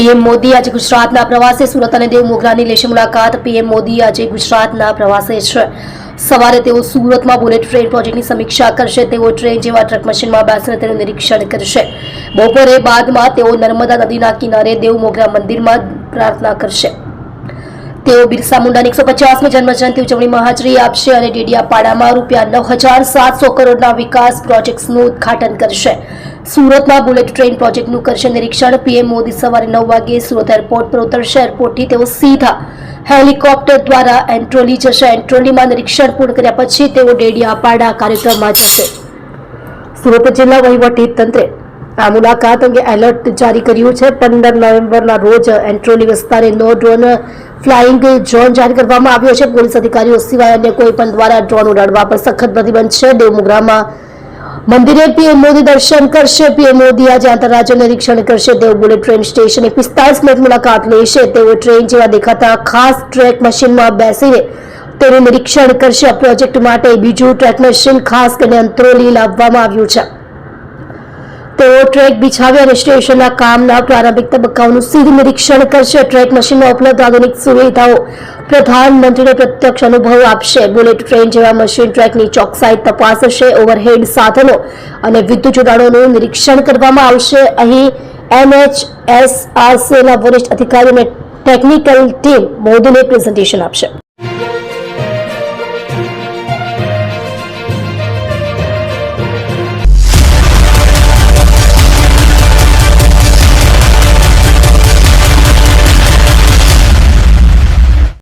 PM Modi આજે ગુજરાતના પ્રવાસે સુરત અને દેવમોગરાની લેશે મુલાકાત. પીએમ મોદી આજે ગુજરાતના પ્રવાસે છે. સવારે તેઓ સુરતમાં બુલેટ ટ્રેન પ્રોજેક્ટની સમીક્ષા કરશે. તેઓ ટ્રેન જેવા ટ્રક મશીનમાં બેસીને તેનું નિરીક્ષણ કરશે. બપોરે બાદમાં તેઓ નર્મદા નદીના કિનારે દેવ મોગરા મંદિરમાં પ્રાર્થના કરશે. તેઓ બિરસા મુંડાની એકસો પચાસમી જન્મજયંતિ ઉજવણીમાં હાજરી આપશે અને ડેડિયાપાડામાં રૂપિયા નવ હજાર સાતસો કરોડના વિકાસ પ્રોજેક્ટ્સનું ઉદ્ઘાટન કરશે. સુરતમાં બુલેટ ટ્રેન પ્રોજેક્ટનું કરશે નિરીક્ષણ. પીએમ મોદી સવારે નવ વાગે સુરત એરપોર્ટ પર ઉતરશે. એરપોર્ટથી તેઓ સીધા હેલિકોપ્ટર દ્વારા એન્ટ્રોલી જશે. એન્ટ્રોલીમાં નિરીક્ષણ પૂર્ણ કર્યા પછી તેઓ ડેડિયાપાડા કાર્યક્રમમાં જશે. સુરત જિલ્લા વહીવટી તંત્રે આ મુલાકાત અંગે એલર્ટ જારી કર્યું છે. પંદર નવેમ્બરના રોજ એન્ટ્રોલી વિસ્તારે નો ડ્રોન ફ્લાઇંગ ઝોન જારી કરવામાં આવ્યો છે. પોલીસ અધિકારીઓ સિવાય અન્ય કોઈ પણ દ્વારા ડ્રોન ઉડાડવા પર સખત પ્રતિબંધ છે. દેવમુગરામાં મંદિરે પીએમ મોદી દર્શન કરશે, પીએમ મોદી આજે આંતરરાજ્ય નિરીક્ષણ કરશે, તેઓ બુલેટ ટ્રેન સ્ટેશને પિસ્તાલીસ મિનિટ મુલાકાત લેશે, તેઓ ટ્રેન જેવા દેખાતા ખાસ ટ્રેક મશીનમાં બેસીને તેનું નિરીક્ષણ કરશે આ પ્રોજેક્ટ માટે. બીજું ટ્રેક મશીન ખાસ કરીને અંતરોલી લાવવામાં આવ્યું છે. તેઓ ટ્રેક બિછાવી અને સ્ટેશનના કામના પ્રારંભિક તબક્કાઓનું સીધું નિરીક્ષણ કરશે. ટ્રેક મશીનમાં ઉપલબ્ધ આધુનિક સુવિધાઓ પ્રધાનમંત્રીને પ્રત્યક્ષ અનુભવ આપશે. બુલેટ ટ્રેન જેવા મશીન ટ્રેકની ચોકસાઈ તપાસશે. ઓવરહેડ સાધનો અને વિદ્યુત જોડાણોનું નિરીક્ષણ કરવામાં આવશે. અહીં એનએચએસઆરસીના વરિષ્ઠ અધિકારીઓને ટેકનિકલ ટીમ મોદીને પ્રેઝન્ટેશન આપશે.